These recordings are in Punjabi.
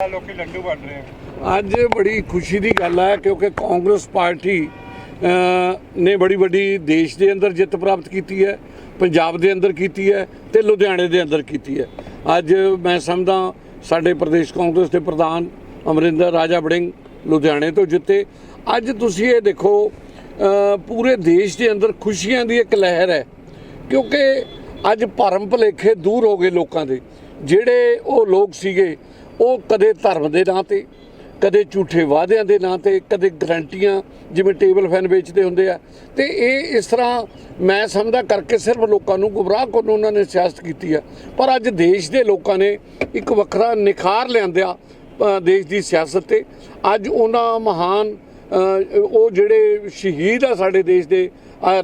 ਲੋਕੀ ਲੰਡੂ ਵੰਡ ਰਹੇ ਆ। ਅੱਜ ਬੜੀ ਖੁਸ਼ੀ ਦੀ ਗੱਲ ਹੈ ਕਿਉਂਕਿ ਕਾਂਗਰਸ ਪਾਰਟੀ ਨੇ ਬੜੀ ਵੱਡੀ ਦੇਸ਼ ਦੇ ਅੰਦਰ ਜਿੱਤ ਪ੍ਰਾਪਤ ਕੀਤੀ ਹੈ, ਪੰਜਾਬ ਦੇ ਅੰਦਰ ਕੀਤੀ ਹੈ ਤੇ ਲੁਧਿਆਣੇ ਦੇ ਅੰਦਰ ਕੀਤੀ ਹੈ। ਅੱਜ ਮੈਂ ਸਮਝਦਾ ਸਾਡੇ ਪ੍ਰਦੇਸ਼ ਕਾਂਗਰਸ ਦੇ ਪ੍ਰਧਾਨ ਅਮਰਿੰਦਰ ਰਾਜਾ ਬੜਿੰਗ ਲੁਧਿਆਣੇ ਤੋਂ ਜਿੱਤੇ। ਅੱਜ ਤੁਸੀਂ ਇਹ ਦੇਖੋ ਪੂਰੇ ਦੇਸ਼ ਦੇ ਅੰਦਰ ਖੁਸ਼ੀਆਂ ਦੀ ਇੱਕ ਲਹਿਰ ਹੈ, ਕਿਉਂਕਿ ਅੱਜ ਭਰਮ ਭੁਲੇਖੇ ਦੂਰ ਹੋ ਗਏ ਲੋਕਾਂ ਦੇ। ਜਿਹੜੇ ਉਹ ਲੋਕ ਸੀਗੇ ਉਹ ਕਦੇ ਧਰਮ ਦੇ ਨਾਂ ਤੇ, ਕਦੇ ਝੂਠੇ ਵਾਅਦਿਆਂ ਦੇ ਨਾਂ ਤੇ, ਕਦੇ ਗਰੰਟੀਆਂ ਜਿਵੇਂ ਟੇਬਲ ਫੈਨ ਵੇਚਦੇ ਹੁੰਦੇ ਆ। ਤੇ ਇਹ ਇਸ ਤਰ੍ਹਾਂ ਮੈਂ ਸਮਝਦਾ ਕਰਕੇ ਸਿਰਫ ਲੋਕਾਂ ਨੂੰ ਗੁੰਮਰਾਹ ਕਰਨ ਉਹਨਾਂ ਨੇ ਸਿਆਸਤ ਕੀਤੀ ਆ। ਪਰ ਅੱਜ ਦੇਸ਼ ਦੇ ਲੋਕਾਂ ਨੇ ਇੱਕ ਵੱਖਰਾ ਨਿਖਾਰ ਲਿਆਂਦਿਆ ਦੇਸ਼ ਦੀ ਸਿਆਸਤ ਤੇ। ਅੱਜ ਉਹਨਾਂ ਮਹਾਨ ਉਹ ਜਿਹੜੇ ਸ਼ਹੀਦ ਆ ਸਾਡੇ ਦੇਸ਼ ਦੇ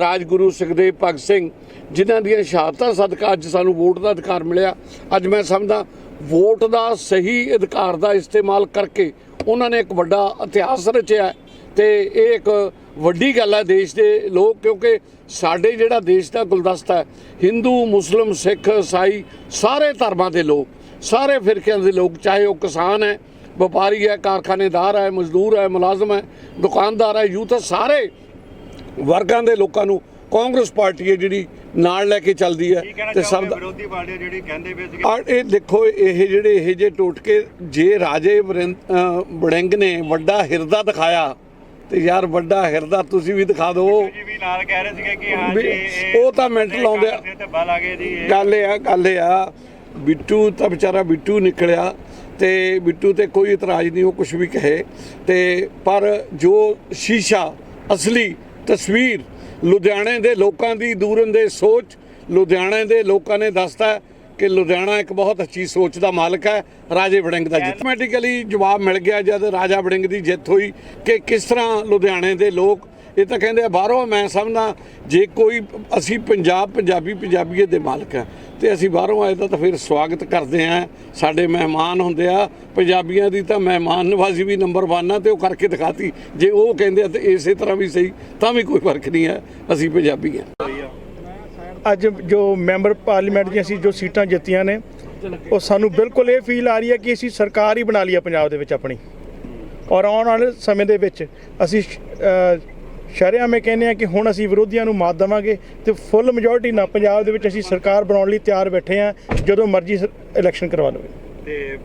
ਰਾਜਗੁਰੂ ਸੁਖਦੇਵ ਭਗਤ ਸਿੰਘ, ਜਿਨ੍ਹਾਂ ਦੀਆਂ ਸ਼ਹਾਦਤਾਂ ਸਦਕਾ ਅੱਜ ਸਾਨੂੰ ਵੋਟ ਦਾ ਅਧਿਕਾਰ ਮਿਲਿਆ। ਅੱਜ ਮੈਂ ਸਮਝਦਾ ਵੋਟ ਦਾ ਸਹੀ ਅਧਿਕਾਰ ਦਾ ਇਸਤੇਮਾਲ ਕਰਕੇ ਉਹਨਾਂ ਨੇ ਇੱਕ ਵੱਡਾ ਇਤਿਹਾਸ ਰਚਿਆ ਹੈ ਤੇ ਇਹ ਇੱਕ ਵੱਡੀ ਗੱਲ ਹੈ ਦੇਸ਼ ਦੇ ਲੋਕ, ਕਿਉਂਕਿ ਸਾਡੇ ਜਿਹੜਾ ਦੇਸ਼ ਦਾ ਗੁਲਦਸਤਾ ਹੈ, ਹਿੰਦੂ, ਮੁਸਲਮ, ਸਿੱਖ, ਈਸਾਈ, ਸਾਰੇ ਧਰਮਾਂ ਦੇ ਲੋਕ, ਸਾਰੇ ਫਿਰਕਿਆਂ ਦੇ ਲੋਕ, ਚਾਹੇ ਉਹ ਕਿਸਾਨ ਹੈ, ਵਪਾਰੀ ਹੈ, ਕਾਰਖਾਨੇਦਾਰ ਹੈ, ਮਜ਼ਦੂਰ ਹੈ, ਮੁਲਾਜ਼ਮ ਹੈ, ਦੁਕਾਨਦਾਰ ਹੈ ਯੂਥ ਹੈ ਸਾਰੇ ਵਰਗਾਂ ਦੇ ਲੋਕਾਂ ਨੂੰ ਕਾਂਗਰਸ ਪਾਰਟੀ ਹੈ ਜਿਹੜੀ ਨਾਲ ਲੈ ਕੇ ਚੱਲਦੀ ਹੈ ਤੇ ਸਭ ਦਾ ਵਿਰੋਧੀ ਪਾਰਟੀ ਜਿਹੜੀ ਕਹਿੰਦੇ ਪਏ ਸੀਗੇ? ਆ ਇਹ ਦੇਖੋ ਇਹ ਜਿਹੜੇ ਇਹ ਜੇ ਟੋਟਕੇ ਜੇ ਰਾਜੇ ਵੜਿੰਗ ਨੇ ਵੱਡਾ ਹਿਰਦਾ ਦਿਖਾਇਆ ਤੇ ਯਾਰ ਵੱਡਾ ਹਿਰਦਾ ਤੁਸੀਂ ਵੀ ਦਿਖਾ ਦਿਓ। ਜੀ ਵੀ ਨਾਲ ਕਹਿ ਰਹੇ ਸੀਗੇ ਕਿ ਹਾਂ ਵੀ ਜੀ ਇਹ- ਉਹ ਤਾਂ ਮਿੰਟ ਲਾਉਂਦੇ ਆ। ਗੱਲ ਇਹ ਆ ਗੱਲ ਇਹ ਆ ਬਿੱਟੂ ਤਾਂ ਵਿਚਾਰਾ ਬਿੱਟੂ ਨਿਕਲਿਆ ਤੇ ਬਿੱਟੂ ਤੇ ਕੋਈ ਇਤਰਾਜ਼ ਨਹੀਂ ਉਹ ਕੁਝ ਵੀ ਕਹੇ। ਤੇ ਪਰ ਜੋ ਸ਼ੀਸ਼ਾ ਅਸਲੀ ਤਸਵੀਰ ਲੁਧਿਆਣੇ ਦੇ ਲੋਕਾਂ ਦੀ ਦੂਰਨ ਦੇ ਸੋਚ, ਲੁਧਿਆਣੇ ਦੇ ਲੋਕਾਂ ਨੇ ਦੱਸਤਾ ਕਿ ਲੁਧਿਆਣਾ ਇੱਕ ਬਹੁਤ ਅੱਛੀ ਸੋਚ ਦਾ ਮਾਲਕ ਹੈ, ਰਾਜੇ ਵੜਿੰਗ ਦਾ ਜਿੱਤ। ਆਟੋਮੈਟਿਕਲੀ ਜਵਾਬ ਮਿਲ ਗਿਆ ਜਦ ਰਾਜਾ ਵੜਿੰਗ ਦੀ ਜਿੱਤ ਹੋਈ ਕਿ ਕਿਸ ਤਰ੍ਹਾਂ ਲੁਧਿਆਣੇ ਦੇ ਲੋਕ ਇਹ ਤਾਂ ਕਹਿੰਦੇ ਆ, ਬਾਹਰੋਂ ਮੈਂ ਸਮਝਦਾ, ਜੇ ਕੋਈ, ਅਸੀਂ ਪੰਜਾਬ ਪੰਜਾਬੀ ਪੰਜਾਬੀਏ ਦੇ ਮਾਲਕ ਆ, ਤੇ ਅਸੀਂ ਬਾਹਰੋਂ ਆਏ ਤਾਂ ਫਿਰ ਸਵਾਗਤ ਕਰਦੇ ਆ। ਸਾਡੇ ਮਹਿਮਾਨ ਹੁੰਦੇ ਆ, ਪੰਜਾਬੀਆਂ ਦੀ ਤਾਂ ਮਹਿਮਾਨ ਨਵਾਜ਼ੀ ਵੀ ਨੰਬਰ 1 ਆ, ਤੇ ਉਹ ਕਰਕੇ ਦਿਖਾਤੀ। ਜੇ ਉਹ ਕਹਿੰਦੇ ਆ, ਤੇ ਇਸੇ ਤਰ੍ਹਾਂ ਵੀ ਸਹੀ, ਤਾਂ ਵੀ ਕੋਈ ਫ਼ਰਕ ਨਹੀਂ ਹੈ, ਅਸੀਂ ਪੰਜਾਬੀ ਆ। ਅੱਜ ਜੋ ਮੈਂਬਰ ਪਾਰਲੀਮੈਂਟ ਦੀਆਂ ਅਸੀਂ ਜੋ ਸੀਟਾਂ ਜਿੱਤੀਆਂ ਨੇ, ਉਹ ਸਾਨੂੰ ਬਿਲਕੁਲ ਇਹ ਫੀਲ ਆ ਰਹੀ ਹੈ ਕਿ ਅਸੀਂ ਸਰਕਾਰ ਹੀ ਬਣਾ ਲਈ ਹੈ ਪੰਜਾਬ ਦੇ ਵਿੱਚ ਆਪਣੀ। ਔਰ ਆਉਣ ਵਾਲੇ ਸਮੇਂ ਦੇ ਵਿੱਚ ਅਸੀਂ ਸ਼ਰਿਆਂ ਮੈਂ ਕਹਿੰਦੇ ਆ ਕਿ ਹੁਣ ਅਸੀਂ ਵਿਰੋਧੀਆਂ ਨੂੰ ਮਾਤ ਦੇਵਾਂਗੇ ਤੇ ਫੁੱਲ ਮੈਜੋਰਟੀ ਨਾਲ ਪੰਜਾਬ ਦੇ ਵਿੱਚ ਅਸੀਂ ਸਰਕਾਰ ਬਣਾਉਣ ਲਈ ਤਿਆਰ ਬੈਠੇ ਆ ਜਦੋਂ ਮਰਜ਼ੀ ਇਲੈਕਸ਼ਨ ਕਰਵਾ ਲਵੇ ਤੇ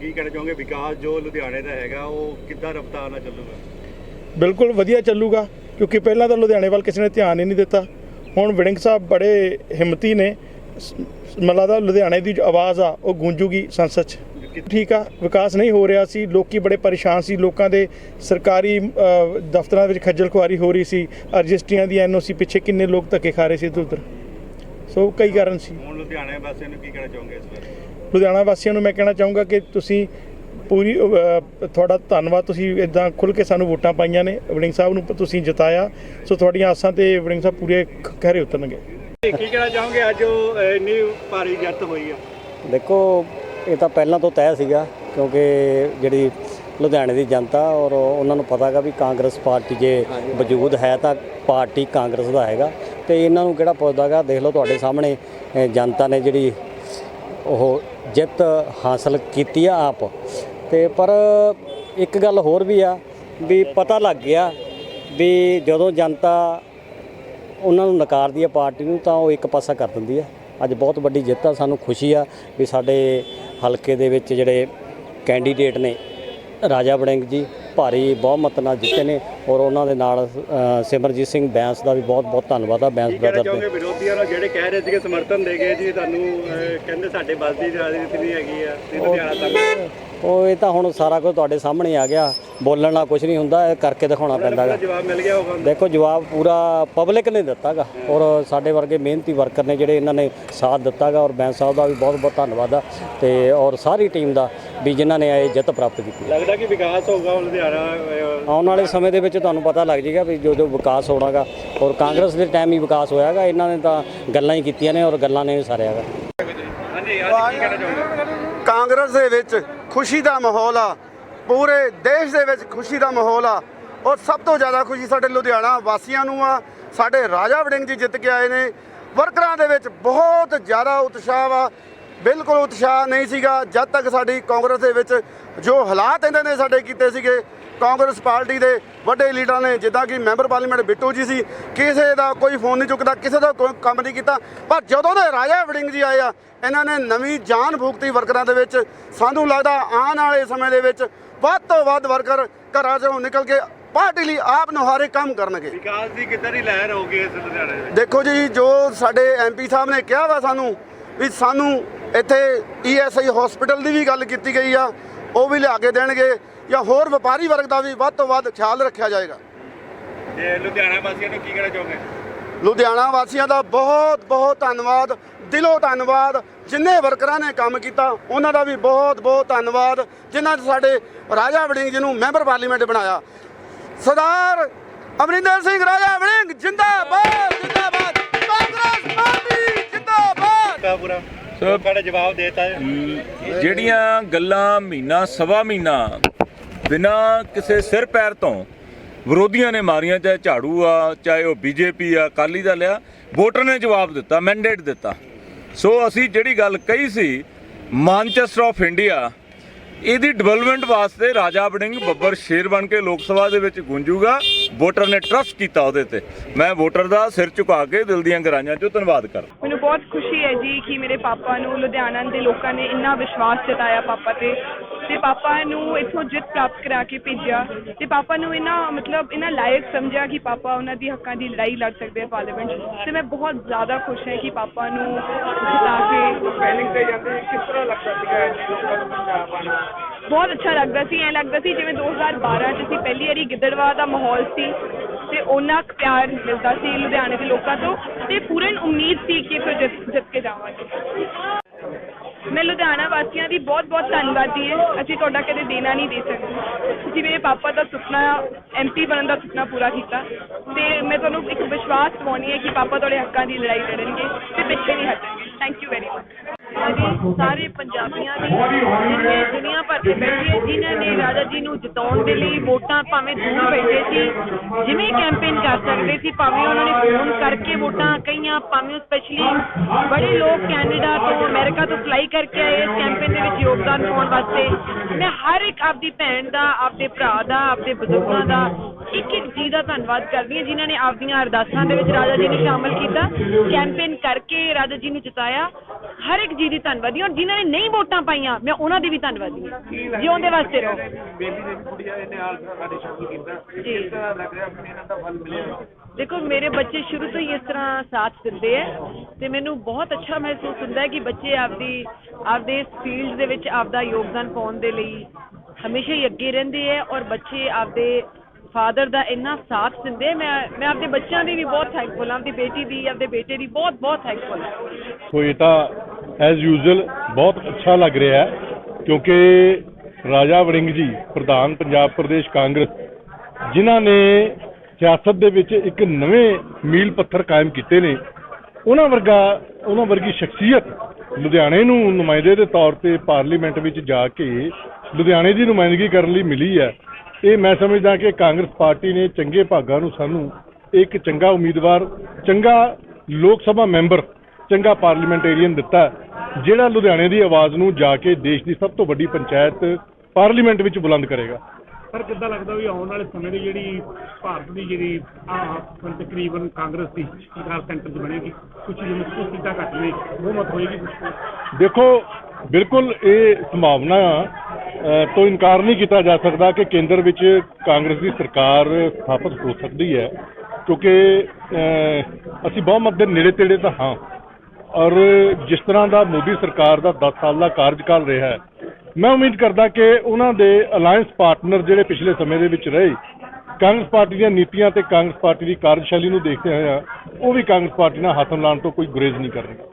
ਕੀ ਕਹਿਣਾ ਚਾਹੋਗੇ? ਵਿਕਾਸ ਜੋ ਲੁਧਿਆਣੇ ਦਾ ਹੈਗਾ ਉਹ ਕਿੱਦਾਂ ਰਫਤਾਰ ਨਾਲ ਚੱਲੂਗਾ? ਬਿਲਕੁਲ ਵਧੀਆ ਚੱਲੂਗਾ ਕਿਉਂਕਿ ਪਹਿਲਾਂ ਤਾਂ ਲੁਧਿਆਣੇ ਵੱਲ ਕਿਸੇ ਨੇ ਧਿਆਨ ਹੀ ਨਹੀਂ ਦਿੱਤਾ। ਹੁਣ ਵਿੜਿੰਗ ਸਾਹਿਬ ਬੜੇ ਹਿੰਮਤੀ ਨੇ ਸ- ਮਤਲਬ ਦਾ ਲੁਧਿਆਣੇ ਦੀ ਜੋ ਆਵਾਜ਼ ਆ ਉਹ ਗੂੰਜੂਗੀ ਸੰਸਦ 'ਚ। ਠੀਕ ਆ ਵਿਕਾਸ ਨਹੀਂ ਹੋ ਰਿਹਾ ਸੀ ਲੋਕੀ ਬੜੇ ਪਰੇਸ਼ਾਨ ਸੀ ਲੋਕਾਂ ਦੇ ਸਰਕਾਰੀ ਦਫ਼ਤਰਾਂ ਵਿੱਚ ਖੱਜਲ ਖੁਆਰੀ ਹੋ ਰਹੀ ਸੀ ਰਜਿਸਟਰੀਆਂ ਦੀ ਐਨਓਸੀ ਪਿੱਛੇ ਕਿੰਨੇ ਲੋਕ ਧੱਕੇ ਖਾ ਰਹੇ ਸੀ ਇੱਧਰ ਉੱਧਰ? ਸੋ ਕਈ ਕਾਰਨ ਸੀ। ਹੁਣ ਲੁਧਿਆਣੇ ਵਾਸੀਆਂ ਨੂੰ ਕੀ ਕਹਿਣਾ ਚਾਹੋਗੇ ਇਸ ਬਾਰੇ? ਲੁਧਿਆਣਾ ਵਾਸੀਆਂ ਨੂੰ ਮੈਂ ਕਹਿਣਾ ਚਾਹੂੰਗਾ ਕਿ ਤੁਸੀਂ ਪੂਰੀ ਤੁਹਾਡਾ ਧੰਨਵਾਦ ਤੁਸੀਂ ਇਦਾਂ ਖੁੱਲ ਕੇ ਸਾਨੂੰ ਵੋਟਾਂ ਪਾਈਆਂ ਨੇ ਵੜਿੰਗ ਸਾਹਿਬ ਨੂੰ ਤੁਸੀਂ ਜਿਤਾਇਆ ਸੋ ਤੁਹਾਡੀਆਂ ਆਸਾਂ ਤੇ ਵੜਿੰਗ ਸਾਹਿਬ ਪੂਰੇ ਖ- ਖਰੇ ਉਤਰਨਗੇ। ਕੀ ਕਹਿਣਾ ਚਾਹੋਗੇ? ਅੱਜ ਉਹ ਇੰਨੀ ਭਾਰੀ ਜਿੱਤ ਹੋਈ ਆ। ਦੇਖੋ ਇਹ ਤਾਂ ਪਹਿਲਾਂ ਤੋਂ ਤੈਅ ਸੀਗਾ, ਕਿਉਂਕਿ ਜਿਹੜੀ ਲੁਧਿਆਣੇ ਦੀ ਜਨਤਾ ਔਰ ਉਹਨਾਂ ਨੂੰ ਪਤਾਗਾ ਵੀ ਕਾਂਗਰਸ ਪਾਰਟੀ ਜੇ ਵਜੂਦ ਹੈ ਤਾਂ ਪਾਰਟੀ ਕਾਂਗਰਸ ਦਾ ਹੈਗਾ। ਤੇ ਇਹਨਾਂ ਨੂੰ ਕਿਹੜਾ ਪੁੱਛਦਾਗਾ ਦੇਖ ਲਓ ਤੁਹਾਡੇ ਸਾਹਮਣੇ ਜਨਤਾ ਨੇ ਜਿਹੜੀ ਉਹ ਜਿੱਤ ਹਾਸਲ ਕੀਤੀ ਆ ਆਪ। ਤੇ ਪਰ ਇੱਕ ਗੱਲ ਹੋਰ ਵੀ ਆ, ਵੀ ਪਤਾ ਲੱਗ ਗਿਆ ਵੀ ਜਦੋਂ ਜਨਤਾ ਉਹਨਾਂ ਨੂੰ ਨਕਾਰਦੀ ਹੈ ਪਾਰਟੀ ਨੂੰ, ਤਾਂ ਉਹ ਇੱਕ ਪਾਸਾ ਕਰ ਦਿੰਦੀ ਹੈ ਅੱਜ ਬਹੁਤ ਵੱਡੀ ਜਿੱਤ ਆ, ਸਾਨੂੰ ਖੁਸ਼ੀ ਆ ਵੀ ਸਾਡੇ ਹਲਕੇ ਦੇ ਵਿੱਚ ਜਿਹੜੇ ਕੈਂਡੀਡੇਟ ਨੇ ਰਾਜਾ ਵੜਿੰਗ ਜੀ ਭਾਰੀ ਬਹੁਮਤ ਨਾਲ ਜਿੱਤੇ ਨੇ ਔਰ ਉਹਨਾਂ ਦੇ ਨਾਲ ਸਿਮਰਜੀਤ ਸਿੰਘ ਬੈਂਸ ਦਾ ਵੀ ਬਹੁਤ ਬਹੁਤ ਧੰਨਵਾਦ ਆ ਬੈਂਸ ਬ੍ਰਦਰ ਦੇ ਵਿਰੋਧੀਆਂ ਨੂੰ ਜਿਹੜੇ ਕਹਿ ਰਹੇ ਸੀਗੇ ਸਮਰਥਨ ਦੇ ਗਏ ਜੀ ਤੁਹਾਨੂੰ ਕਹਿੰਦੇ ਸਾਡੇ ਬਸ ਦੀ ਰਾਜਨੀਤੀ ਨਹੀਂ ਹੈਗੀ ਆ ਤੇ ਲੁਧਿਆਣਾ ਤੱਕ ਉਹ ਇਹ ਤਾਂ ਹੁਣ ਸਾਰਾ ਕੁਝ ਤੁਹਾਡੇ ਸਾਹਮਣੇ ਆ ਗਿਆ। ਬੋਲਣ ਨਾਲ ਕੁਝ ਨਹੀਂ ਹੁੰਦਾ ਇਹ ਕਰਕੇ ਦਿਖਾਉਣਾ ਪੈਂਦਾ ਗਾ। ਜਵਾਬ ਮਿਲ ਗਿਆ ਹੋਗਾ ਦੇਖੋ ਜਵਾਬ ਪੂਰਾ ਪਬਲਿਕ ਨੇ ਦਿੱਤਾਗਾ ਔਰ ਸਾਡੇ ਵਰਗੇ ਮਿਹਨਤੀ ਵਰਕਰ ਨੇ ਜਿਹੜੇ ਇਹਨਾਂ ਨੇ ਸਾਥ ਦਿੱਤਾਗਾ ਔਰ ਬੈਂਸ ਸਾਹਿਬ ਦਾ ਵੀ ਬਹੁਤ ਬਹੁਤ ਧੰਨਵਾਦ ਆ। ਤੇ ਔਰ ਸਾਰੀ ਟੀਮ ਦਾ ਵੀ ਜਿਨ੍ਹਾਂ ਨੇ ਇਹ ਜਿੱਤ ਪ੍ਰਾਪਤ ਕੀਤੀ ਲੱਗਦਾ ਕਿ ਵਿਕਾਸ ਹੋਊਗਾ ਲੁਧਿਆਣਾ ਆਉਣ ਵਾਲੇ ਸਮੇਂ ਦੇ ਵਿੱਚ ਤੁਹਾਨੂੰ ਪਤਾ ਲੱਗ ਜਾਏਗਾ ਵੀ ਜੋ ਜੋ ਵਿਕਾਸ ਹੋਣਾਗਾ ਔਰ ਕਾਂਗਰਸ ਦੇ ਟਾਈਮ ਹੀ ਵਿਕਾਸ ਹੋਇਆਗਾ ਇਹਨਾਂ ਨੇ ਤਾਂ ਗੱਲਾਂ ਹੀ ਕੀਤੀਆਂ ਨੇ ਔਰ ਗੱਲਾਂ ਨੇ ਸਾਰਿਆਗਾ ਹਾਂਜੀ ਅੱਜ ਕੀ ਕਹਿਣਾ ਚਾਹੋਗੇ? ਕਾਂਗਰਸ ਦੇ ਵਿੱਚ ਖੁਸ਼ੀ ਦਾ ਮਾਹੌਲ ਆ। ਪੂਰੇ ਦੇਸ਼ ਦੇ ਵਿੱਚ ਖੁਸ਼ੀ ਦਾ ਮਾਹੌਲ ਆ। ਔਰ ਸਭ ਤੋਂ ਜ਼ਿਆਦਾ ਖੁਸ਼ੀ ਸਾਡੇ ਲੁਧਿਆਣਾ ਵਾਸੀਆਂ ਨੂੰ ਆ। ਸਾਡੇ ਰਾਜਾ ਵੜਿੰਗ ਜੀ ਜਿੱਤ ਕੇ ਆਏ ਨੇ। ਵਰਕਰਾਂ ਦੇ ਵਿੱਚ ਬਹੁਤ ਜ਼ਿਆਦਾ ਉਤਸ਼ਾਹ ਆ ਬਿਲਕੁਲ ਉਤਸ਼ਾਹ ਨਹੀਂ ਸੀਗਾ। ਜਦ ਤੱਕ ਸਾਡੀ ਕਾਂਗਰਸ ਦੇ ਵਿੱਚ ਜੋ ਹਾਲਾਤ ਇਹਨਾਂ ਨੇ ਸਾਡੇ ਕੀਤੇ ਸੀਗੇ ਕਾਂਗਰਸ ਪਾਰਟੀ ਦੇ ਵੱਡੇ ਲੀਡਰਾਂ ਨੇ ਜਿੱਦਾਂ ਕਿ ਮੈਂਬਰ ਪਾਰਲੀਮੈਂਟ ਬਿੱਟੂ ਜੀ ਸੀ ਕਿਸੇ ਦਾ ਕੋਈ ਫੋਨ ਨਹੀਂ ਚੁੱਕਦਾ ਕਿਸੇ ਦਾ ਕੋਈ ਕੰਮ ਨਹੀਂ ਕੀਤਾ। ਪਰ ਜਦੋਂ ਦੇ ਰਾਜਾ ਵੜਿੰਗ ਜੀ ਆਏ ਆ ਇਹਨਾਂ ਨੇ ਨਵੀਂ ਜਾਨ ਫੂਕਤੀ ਵਰਕਰਾਂ ਦੇ ਵਿੱਚ। ਸਾਨੂੰ ਲੱਗਦਾ ਆਉਣ ਵਾਲੇ ਸਮੇਂ ਦੇ ਵਿੱਚ ਵੱਧ ਤੋਂ ਵੱਧ ਵਰਕਰ ਘਰਾਂ ਚੋਂ ਨਿਕਲ ਕੇ ਪਾਰਟੀ ਲਈ ਆਪ ਨੂੰ ਹਰ ਇੱਕ ਕੰਮ ਕਰਨਗੇ। ਵਿਕਾਸ ਦੀ ਕਿੱਧਰ ਹੀ ਲਹਿਰ ਹੋਊਗੀ ਇਸ ਲੁਧਿਆਣੇ ਦੇਖੋ ਜੀ ਜੋ ਸਾਡੇ ਐਮਪੀ ਸਾਹਿਬ ਨੇ ਕਿਹਾ ਵਾ ਸਾਨੂੰ ਵੀ ਸਾਨੂੰ ਇੱਥੇ ਈਐਸਆਈ ਹਸਪੀਟਲ ਦੀ ਵੀ ਗੱਲ ਕੀਤੀ ਗਈ ਆ ਉਹ ਵੀ ਲਿਆ ਕੇ ਦੇਣਗੇ ਜਾਂ ਹੋਰ ਵਪਾਰੀ ਵਰਗ ਦਾ ਵੀ ਵੱਧ ਤੋਂ ਵੱਧ ਖਿਆਲ ਰੱਖਿਆ ਜਾਏਗਾ। ਤੇ ਲੁਧਿਆਣਾ ਵਾਸੀਆਂ ਨੂੰ ਕੀ ਕਹਿਣਾ ਚਾਹੋਗੇ? ਲੁਧਿਆਣਾ ਵਾਸੀਆਂ ਦਾ ਬਹੁਤ ਬਹੁਤ ਧੰਨਵਾਦ ਦਿਲੋਂ ਧੰਨਵਾਦ ਜਿੰਨੇ ਵਰਕਰਾਂ ਨੇ ਕੰਮ ਕੀਤਾ ਉਹਨਾਂ ਦਾ ਵੀ ਬਹੁਤ ਬਹੁਤ ਧੰਨਵਾਦ ਜਿਨ੍ਹਾਂ ਨੇ ਸਾਡੇ ਰਾਜਾ ਵੜਿੰਗ ਜੀ ਨੂੰ ਮੈਂਬਰ ਪਾਰਲੀਮੈਂਟ ਬਣਾਇਆ। ਸਰਦਾਰ ਅਮਰਿੰਦਰ ਸਿੰਘ ਰਾਜਾ ਵੜਿੰਗ ਜਿੰਦਾਬਾਦ ਜਿੰਦਾਬਾਦ। ਕਾਂਗਰਸ ਪਾਰਟੀ ਜਿੰਦਾਬਾਦ। ਤਾਂ ਪੂਰਾ ਜਵਾਬ ਦੇਤਾ ਹੈ। ਜਿਹੜੀਆਂ ਗੱਲਾਂ ਮਹੀਨਾ, ਸਵਾ ਮਹੀਨਾ ਬਿਨਾਂ ਕਿਸੇ ਸਿਰ ਪੈਰ ਤੋਂ ਵਿਰੋਧੀਆਂ ਨੇ ਮਾਰੀਆਂ, ਚਾਹੇ ਝਾੜੂ ਆ, ਚਾਹੇ ਉਹ ਬੀਜੇਪੀ ਆ, ਅਕਾਲੀ ਦਲ ਆ, ਵੋਟਰ ਨੇ ਜਵਾਬ ਦਿੱਤਾ ਮੈਂਡੇਟ ਦਿੱਤਾ। ਸੋ ਅਸੀਂ ਜਿਹੜੀ ਗੱਲ ਕਹੀ ਸੀ ਮਾਨਚੈਸਟਰ ਆਫ ਇੰਡੀਆ ਇਹਦੀ ਡਿਵੈਲਪਮੈਂਟ ਵਾਸਤੇ ਰਾਜਾ ਬੜਿੰਗ ਬੱਬਰ ਸ਼ੇਰ ਬਣ ਕੇ ਲੋਕ ਸਭਾ ਦੇ ਵਿੱਚ ਗੂੰਜੂਗਾ। ਵੋਟਰ ਨੇ ਟਰਸਟ ਕੀਤਾ ਉਹਦੇ ਤੇ। ਮੈਂ ਵੋਟਰ ਦਾ ਸਿਰ ਝੁਕਾ ਕੇ ਦਿਲ ਦੀਆਂ ਗਹਿਰਾਈਆਂ 'ਚੋਂ ਧੰਨਵਾਦ ਕਰਦਾ ਮੈਨੂੰ ਬਹੁਤ ਖੁਸ਼ੀ ਹੈ ਜੀ ਕਿ ਮੇਰੇ ਪਾਪਾ ਨੂੰ, ਲੁਧਿਆਣਾ ਦੇ ਲੋਕਾਂ ਨੇ ਇੰਨਾ ਵਿਸ਼ਵਾਸ ਜਤਾਇਆ ਪਾਪਾ ਤੇ। ਤੇ ਪਾਪਾ ਨੂੰ ਇੱਥੋਂ ਜਿੱਤ ਪ੍ਰਾਪਤ ਕਰਾ ਕੇ ਭੇਜਿਆ। ਤੇ ਪਾਪਾ ਨੂੰ ਇਹਨਾਂ ਮਤਲਬ ਇਹਨਾਂ ਲਾਇਕ ਸਮਝਿਆ ਕਿ ਪਾਪਾ ਉਹਨਾਂ ਦੀ ਹੱਕਾਂ ਦੀ ਲੜਾਈ ਲੜ ਸਕਦੇ ਆ ਪਾਰਲੀਮੈਂਟ 'ਚ। ਤੇ ਮੈਂ ਬਹੁਤ ਜ਼ਿਆਦਾ ਖੁਸ਼ ਹਾਂ ਕਿ ਪਾਪਾ ਨੂੰ ਜਿਤਾ ਕੇ ਟ੍ਰੇਨਿੰਗ ਤੇ ਜਾਂਦੇ ਕਿਸ ਤਰ੍ਹਾਂ ਲੱਗਦਾ ਸੀਗਾ ਲੋਕਾਂ ਨੂੰ ਪੰਜਾਬ ਆਉਣਾ? ਬਹੁਤ ਅੱਛਾ ਲੱਗਦਾ ਸੀ। ਐਂ ਲੱਗਦਾ ਸੀ ਜਿਵੇਂ 2012 ਚ ਅਸੀਂ ਪਹਿਲੀ ਵਾਰੀ ਗਿੱਦੜਵਾ ਦਾ ਮਾਹੌਲ ਸੀ ਤੇ ਉਹਨਾਂ ਕੁ ਪਿਆਰ ਮਿਲਦਾ ਸੀ ਲੁਧਿਆਣੇ ਦੇ ਲੋਕਾਂ ਤੋਂ। ਤੇ ਪੂਰਨ ਉਮੀਦ ਸੀ ਕਿ ਫਿਰ ਜਿੱਤ ਜਿੱਤ ਕੇ ਜਾਵਾਂਗੇ। ਮੈਂ ਲੁਧਿਆਣਾ ਵਾਸੀਆਂ ਦੀ ਬਹੁਤ ਬਹੁਤ ਧੰਨਵਾਦੀ ਹਾਂ। ਅਸੀਂ ਤੁਹਾਡਾ ਕਦੇ ਦੇਣਾ ਨਹੀਂ ਦੇ ਸਕਦੇ। ਤੁਸੀਂ ਮੇਰੇ ਪਾਪਾ ਦਾ ਸੁਪਨਾ ਐਮਪੀ ਬਣਨ ਦਾ ਸੁਪਨਾ ਪੂਰਾ ਕੀਤਾ। ਤੇ ਮੈਂ ਤੁਹਾਨੂੰ ਇੱਕ ਵਿਸ਼ਵਾਸ ਦਿਵਾਉਂਦੀ ਹਾਂ ਕਿ ਪਾਪਾ ਤੁਹਾਡੇ ਹੱਕਾਂ ਦੀ ਲੜਾਈ ਲੜਨਗੇ ਤੇ ਪਿੱਛੇ ਨਹੀਂ ਹਟਣਗੇ। ਥੈਂਕ ਯੂ ਵੈਰੀ ਮਚ ਸਾਰੇ ਪੰਜਾਬੀਆਂ ਦੀ ਜਿੰਨੇ ਦੁਨੀਆ ਭਰ ਦੇ ਬੈਠੇ ਜਿਨ੍ਹਾਂ ਨੇ ਰਾਜਾ ਜੀ ਨੂੰ ਜਿਤਾਉਣ ਦੇ ਲਈ ਵੋਟਾਂ ਭਾਵੇਂ ਦੂਰ ਬੈਠੇ ਸੀ, ਜਿਵੇਂ ਕੈਂਪੇਨ ਕਰ ਸਕਦੇ ਸੀ, ਭਾਵੇਂ ਉਹਨਾਂ ਨੇ ਫੋਨ ਕਰਕੇ ਵੋਟਾਂ ਕਈਆਂ ਭਾਵੇਂ ਸਪੈਸ਼ਲੀ ਬੜੇ ਲੋਕ ਕੈਨੇਡਾ ਤੋਂ ਅਮਰੀਕਾ ਤੋਂ ਫਲਾਈ ਕਰਕੇ ਆਏ, ਇਸ ਕੈਂਪੇਨ ਦੇ ਵਿੱਚ ਯੋਗਦਾਨ ਪਾਉਣ ਵਾਸਤੇ। ਮੈਂ ਹਰ ਇੱਕ ਆਪਦੀ ਭੈਣ ਦਾ, ਆਪਦੇ ਭਰਾ ਦਾ, ਆਪਦੇ ਬਜ਼ੁਰਗਾਂ ਦਾ ਇੱਕ ਇੱਕ ਜੀ ਦਾ ਧੰਨਵਾਦ ਕਰਦੀ ਹਾਂ, ਜਿਨ੍ਹਾਂ ਨੇ ਆਪਦੀਆਂ ਅਰਦਾਸਾਂ ਦੇ ਵਿੱਚ ਰਾਜਾ ਜੀ ਨੂੰ ਸ਼ਾਮਲ ਕੀਤਾ ਕੈਂਪੇਨ ਕਰਕੇ ਰਾਜਾ ਜੀ ਨੂੰ ਜਿਤਾਇਆ। ਹਰ ਇੱਕ ਜੀ ਦੀ ਧੰਨਵਾਦੀ ਹਾਂ ਔਰ ਜਿਨ੍ਹਾਂ ਨੇ ਨਹੀਂ ਵੋਟਾਂ ਪਾਈਆਂ ਮੈਂ ਉਹਨਾਂ ਦੀ ਵੀ ਧੰਨਵਾਦੀ ਹਾਂ। ਜਿਉਂਦੇ ਵਾਸਤੇ ਰਹੋ। ਬੇਬੀ ਦੇ ਕੁੜੀਆਂ ਇਹਨੇ ਹਾਲ ਸਾਡੇ ਸ਼ਾਮਲ ਕੀਤਾ ਜੀ। ਕਿਸ ਤਰ੍ਹਾਂ ਲੱਗ ਰਿਹਾ? ਆਪਣੇ ਇਹਨਾਂ ਦਾ ਫਲ ਮਿਲਿਆ? ਦੇਖੋ ਮੇਰੇ ਬੱਚੇ ਸ਼ੁਰੂ ਤੋਂ ਹੀ ਇਸ ਤਰ੍ਹਾਂ ਸਾਥ ਦਿੰਦੇ ਐ ਤੇ ਮੈਨੂੰ ਬਹੁਤ ਅੱਛਾ ਮਹਿਸੂਸ ਹੁੰਦਾ ਹੈ ਕਿ ਬੱਚੇ ਆਪਦੀ ਆਪਦੇ ਫੀਲਡ ਦੇ ਵਿੱਚ ਆਪਦਾ ਯੋਗਦਾਨ ਪਾਉਣ ਦੇ ਲਈ ਹਮੇਸ਼ਾ ਹੀ ਅੱਗੇ ਰਹਿੰਦੇ ਐ ਔਰ ਬੱਚੇ ਆਪਦੇ ਫਾਦਰ ਦਾ ਇੰਨਾ ਸਾਥ ਦਿੰਦੇ ਮੈਂ ਮੈਂ ਆਪਦੇ ਬੱਚਿਆਂ ਦੀ ਵੀ ਬਹੁਤ ਥੈਂਕਫੁਲ ਹਾਂ ਆਪਦੀ ਬੇਟੀ ਦੀ, ਆਪਦੇ ਬੇਟੇ ਦੀ ਬਹੁਤ ਬਹੁਤ ਥੈਂਕਫੁਲ ਹਾਂ ਸੋ ਤਾਂ ਐਜ਼ ਯੂਜ਼ੁਅਲ ਬਹੁਤ ਅੱਛਾ ਲੱਗ ਰਿਹਾ ਹੈ, ਕਿਉਂਕਿ ਰਾਜਾ ਵੜਿੰਗ ਜੀ, ਪ੍ਰਧਾਨ ਪੰਜਾਬ ਪ੍ਰਦੇਸ਼ ਕਾਂਗਰਸ, ਜਿਨ੍ਹਾਂ ਨੇ ਸਿਆਸਤ ਦੇ ਵਿੱਚ ਇੱਕ ਨਵੇਂ ਮੀਲ ਪੱਥਰ ਕਾਇਮ ਕੀਤੇ ਨੇ, ਉਹਨਾਂ ਵਰਗਾ, ਉਹਨਾਂ ਵਰਗੀ ਸ਼ਖਸੀਅਤ ਲੁਧਿਆਣੇ ਨੂੰ ਨੁਮਾਇੰਦੇ ਦੇ ਤੌਰ ਤੇ ਪਾਰਲੀਮੈਂਟ ਵਿੱਚ ਜਾ ਕੇ ਲੁਧਿਆਣੇ ਦੀ ਨੁਮਾਇੰਦਗੀ ਕਰਨ ਲਈ ਮਿਲੀ ਹੈ। ਇਹ ਮੈਂ ਸਮਝਦਾ ਕਿ ਕਾਂਗਰਸ ਪਾਰਟੀ ਨੇ ਚੰਗੇ ਭਾਗਾਂ ਨੂੰ ਸਾਨੂੰ ਇੱਕ ਚੰਗਾ ਉਮੀਦਵਾਰ ਚੰਗਾ ਲੋਕ ਸਭਾ ਮੈਂਬਰ ਚੰਗਾ ਪਾਰਲੀਮੈਂਟੇਰੀਅਨ ਦਿੱਤਾ ਜਿਹੜਾ ਲੁਧਿਆਣੇ ਦੀ ਆਵਾਜ਼ ਨੂੰ ਜਾ ਕੇ ਦੇਸ਼ ਦੀ ਸਭ ਤੋਂ ਵੱਡੀ ਪੰਚਾਇਤ ਪਾਰਲੀਮੈਂਟ ਵਿੱਚ ਬੁਲੰਦ ਕਰੇਗਾ। ਸਰ ਕਿੱਦਾਂ ਲੱਗਦਾ ਵੀ ਆਉਣ ਵਾਲੇ ਸਮੇਂ ਦੀ ਜਿਹੜੀ ਭਾਰਤ ਦੀ ਜਿਹੜੀ ਹੁਣ ਤਕਰੀਬਨ ਕਾਂਗਰਸ ਦੀ ਸਰਕਾਰ ਸੈਂਟਰ 'ਚ ਬਣੇਗੀ ਕੁਝ ਕੁਝ ਸੀਟਾਂ ਘੱਟ ਨੇ ਬਹੁਮਤ ਹੋਏਗੀ ਦੇਖੋ ਬਿਲਕੁਲ ਇਹ ਸੰਭਾਵਨਾ ਤੋਂ ਇਨਕਾਰ ਨਹੀਂ ਕੀਤਾ ਜਾ ਸਕਦਾ ਕਿ ਕੇਂਦਰ ਵਿੱਚ ਕਾਂਗਰਸ ਦੀ ਸਰਕਾਰ ਸਥਾਪਿਤ ਹੋ ਸਕਦੀ ਹੈ, ਕਿਉਂਕਿ ਅਸੀਂ ਬਹੁਮਤ ਦੇ ਨੇੜੇ ਤੇੜੇ ਤਾਂ ਹਾਂ। ਔਰ ਜਿਸ ਤਰ੍ਹਾਂ ਦਾ ਮੋਦੀ ਸਰਕਾਰ ਦਾ 10 ਸਾਲ ਦਾ ਕਾਰਜਕਾਲ ਰਿਹਾ ਹੈ, ਮੈਂ ਉਮੀਦ ਕਰਦਾ ਕਿ ਉਹਨਾਂ ਦੇ ਅਲਾਈਅੰਸ ਪਾਰਟਨਰ ਜਿਹੜੇ ਪਿਛਲੇ ਸਮੇਂ ਦੇ ਵਿੱਚ ਰਹੇ, ਕਾਂਗਰਸ ਪਾਰਟੀ ਦੀਆਂ ਨੀਤੀਆਂ ਤੇ ਕਾਂਗਰਸ ਪਾਰਟੀ ਦੀ ਕਾਰਜਸ਼ੈਲੀ ਨੂੰ ਦੇਖਦੇ ਹੋਏ ਉਹ ਵੀ ਕਾਂਗਰਸ ਪਾਰਟੀ ਨਾਲ ਹੱਥ ਮਿਲਾਉਣ ਤੋਂ ਕੋਈ ਗੁਰੇਜ਼ ਨਹੀਂ ਕਰਨਗੇ।